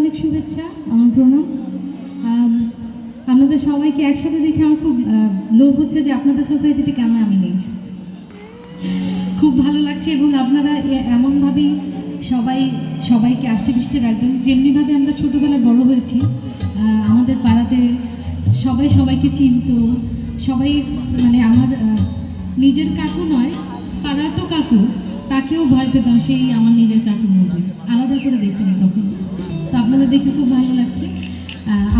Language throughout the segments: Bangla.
অনেক শুভেচ্ছা, আমার প্রণাম। আপনাদের সবাইকে একসাথে দেখে আমার খুব লোভ হচ্ছে যে আপনাদের সোসাইটিতে কেন আমি নেই। খুব ভালো লাগছে এবং আপনারা এমনভাবেই সবাই, সবাইকে আষ্টে পিষ্টে রাখবেন। যেমনিভাবে আমরা ছোটোবেলায় বড় হয়েছি আমাদের পাড়াতে সবাই সবাইকে চিনত। সবাই মানে আমার নিজের কাকু নয়, পাড়ার তো কাকু, তাকেও ভয় পেতাম, সেই আমার নিজের কাকুর মতোই। আলাদা করে দেখিনি কখনো তো আপনাদের দেখে খুব ভালো লাগছে।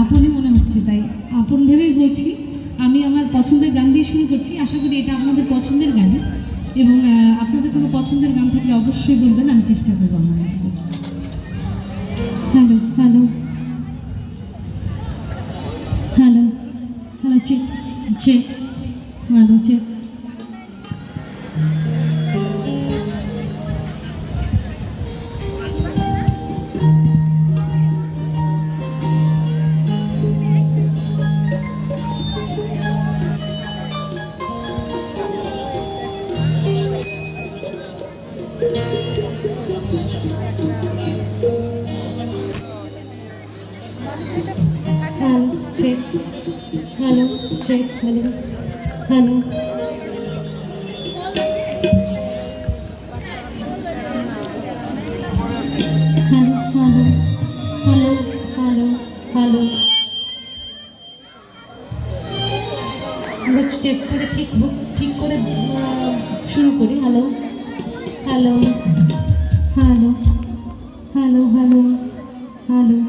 আপনই মনে হচ্ছে, তাই আপন ভেবেই বলছি, আমি আমার পছন্দের গান দিয়ে শুরু করছি। আশা করি এটা আপনাদের পছন্দের গান। এবং আপনাদের কোনো পছন্দের গান থাকলে অবশ্যই বলবেন, আমি চেষ্টা করব আমার hello hello. Hello hello check check hello check hello check hello hello check করে ঠিক ঠিক করে শুরু করি hello hello hello hello hello hello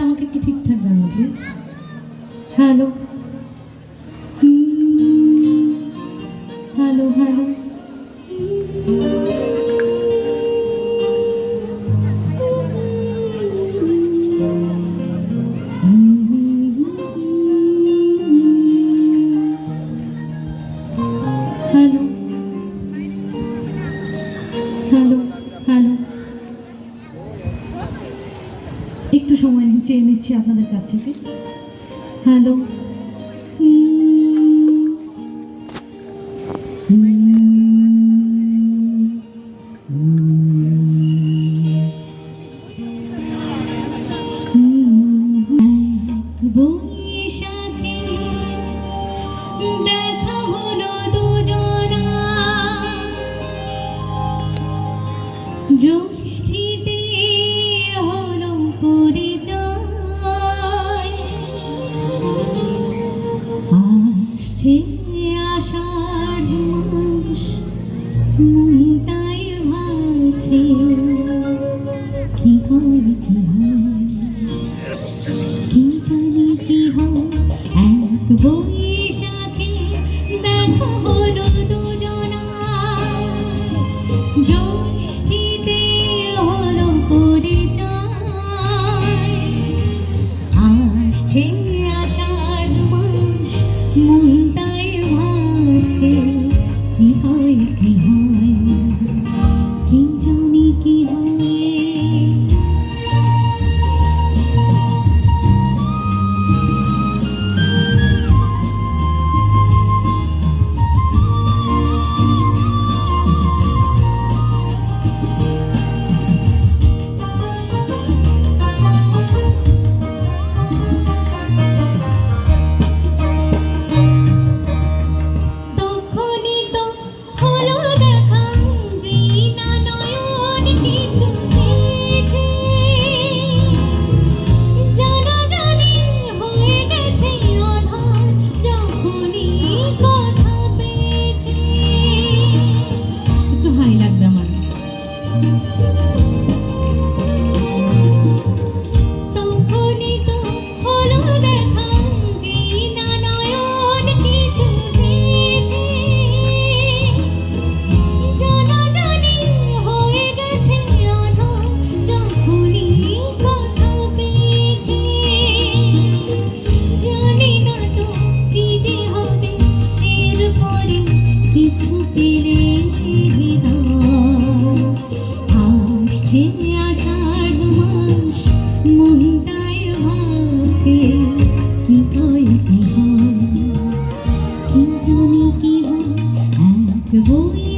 হ্যাঁ আমাকে একটু ঠিকঠাক জানো প্লিজ হ্যালো হ্যালো হ্যালো নিচ্ছি আপনাদের কাছ থেকে। হ্যালো। বৈশাখে আসছে আষাঢ় মাস, মনটাই ভাবছে কি হয় কি হয়? কি জানি কি হয়? এক বই 그 전이 기분 아껴 보이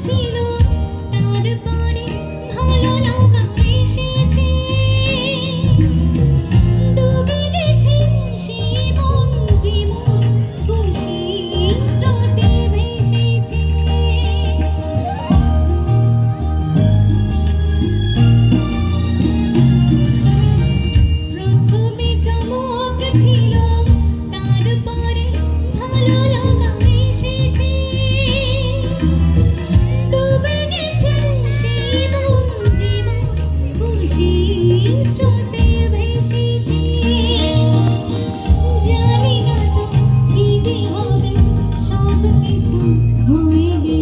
ছিল me.